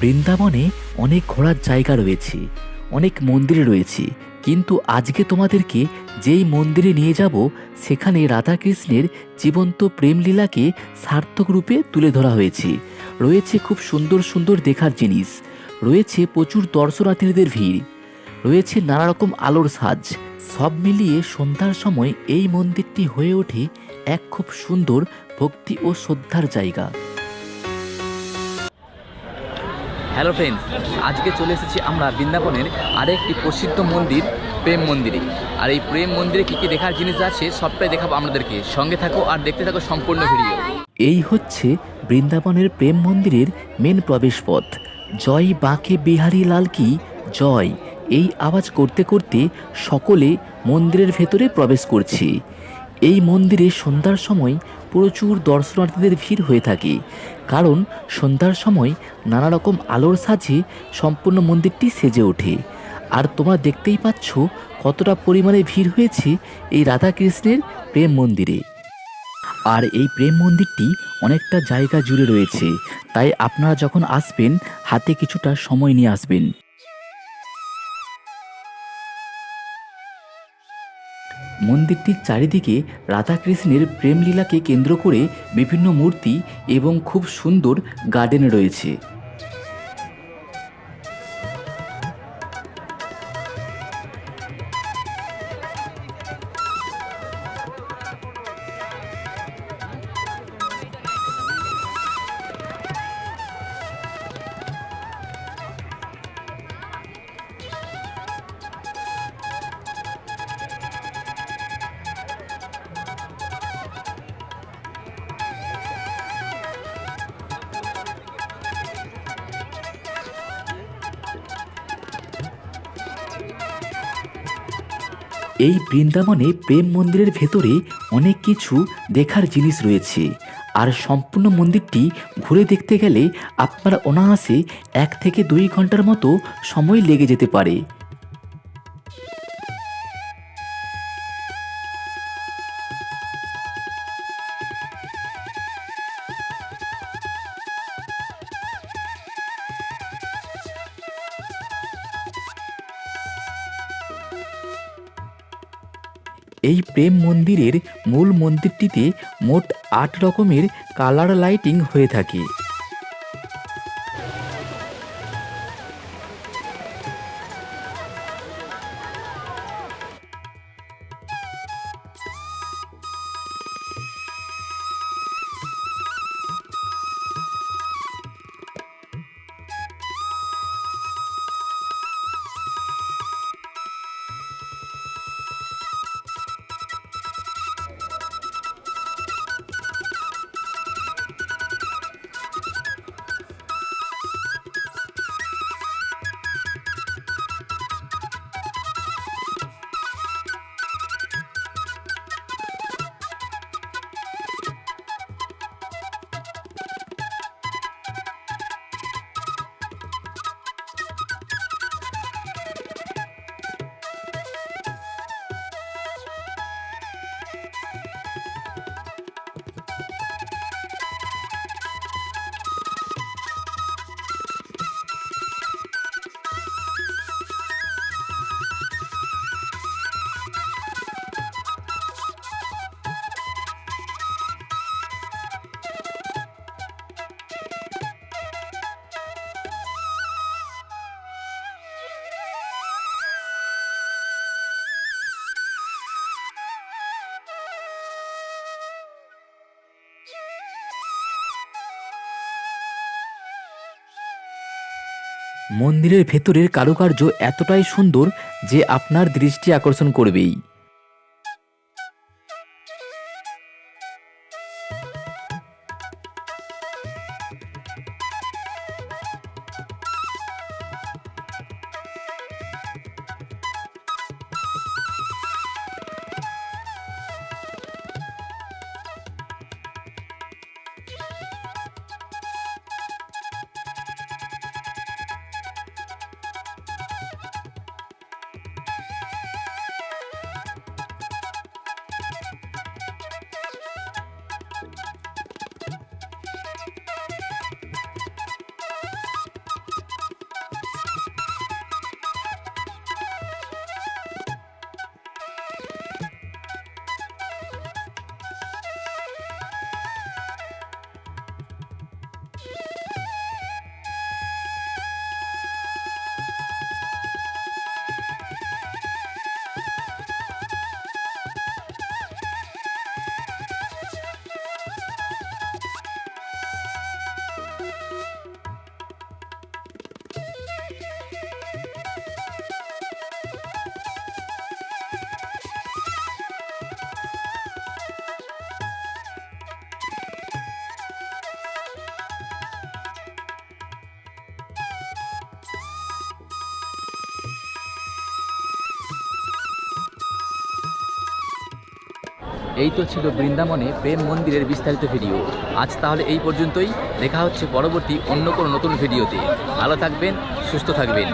বৃন্দাবনে অনেক ঘোরার জায়গা রয়েছে, অনেক মন্দির রয়েছে। কিন্তু আজকে তোমাদেরকে যেই মন্দিরে নিয়ে যাব, সেখানে রাধাকৃষ্ণের জীবন্ত প্রেমলীলাকে সার্থক রূপে তুলে ধরা হয়েছে। রয়েছে খুব সুন্দর সুন্দর দেখার জিনিস। রয়েছে প্রচুর দর্শনার্থীদের ভিড়। রয়েছে নানা রকম আলোর সাজ। সব মিলিয়ে সন্ধ্যার সময় এই মন্দিরটি হয়ে ওঠে এক খুব সুন্দর ভক্তি ও শ্রদ্ধার জায়গা। হ্যালো ফ্রেন্ডস, আজকে চলে এসেছি আমরা বৃন্দাবনের আরেকটি প্রসিদ্ধ মন্দির, প্রেম মন্দিরে। আর এই প্রেম মন্দিরে কী কী দেখার জিনিস আছে, সবটাই দেখাবো আপনাদেরকে। সঙ্গে থাকো আর দেখতে থাকো সম্পূর্ণ ভিডিও। এই হচ্ছে বৃন্দাবনের প্রেম মন্দিরের মেন প্রবেশপথ জয় বাঁকে বিহারি লাল কি জয়, এই আওয়াজ করতে করতে সকলে মন্দিরের ভেতরে প্রবেশ করছি। এই মন্দিরে সন্ধ্যার সময় প্রচুর দর্শনার্থীদের ভিড় হয়ে থাকে, কারণ সন্ধ্যার সময় নানা রকম আলোর সাজে সম্পূর্ণ মন্দিরটি সেজে ওঠে। আর তোমরা দেখতেই পাচ্ছ কতটা পরিমাণে ভিড় হয়েছে এই রাধাকৃষ্ণের প্রেম মন্দিরে। আর এই প্রেম মন্দিরটি অনেকটা জায়গা জুড়ে রয়েছে, তাই আপনারা যখন আসবেন, হাতে কিছুটা সময় নিয়ে আসবেন। মন্দিরটির চারিদিকে রাধাকৃষ্ণের প্রেমলীলাকে কেন্দ্র করে বিভিন্ন মূর্তি এবং খুব সুন্দর গার্ডেন রয়েছে। এই বৃন্দাবনে প্রেম মন্দিরের ভেতরে অনেক কিছু দেখার জিনিস রয়েছে। আর সম্পূর্ণ মন্দিরটি ঘুরে দেখতে গেলে আপনার অনায়াসে এক থেকে দুই ঘণ্টার মতো সময় লেগে যেতে পারে। এই প্রেম মন্দিরের মূল মন্দিরটিতে মোট আট রকমের কালার লাইটিং হয়ে থাকে। মন্দিরের ভেতরের কারুকার্য এতটাই সুন্দর যে আপনার দৃষ্টি আকর্ষণ করবেই। এই তো ছিল বৃন্দাবনে প্রেম মন্দিরের বিস্তারিত ভিডিও। আজ তাহলে এই পর্যন্তই। দেখা হচ্ছে পরবর্তী অন্য কোনো নতুন ভিডিওতে। ভালো থাকবেন, সুস্থ থাকবেন।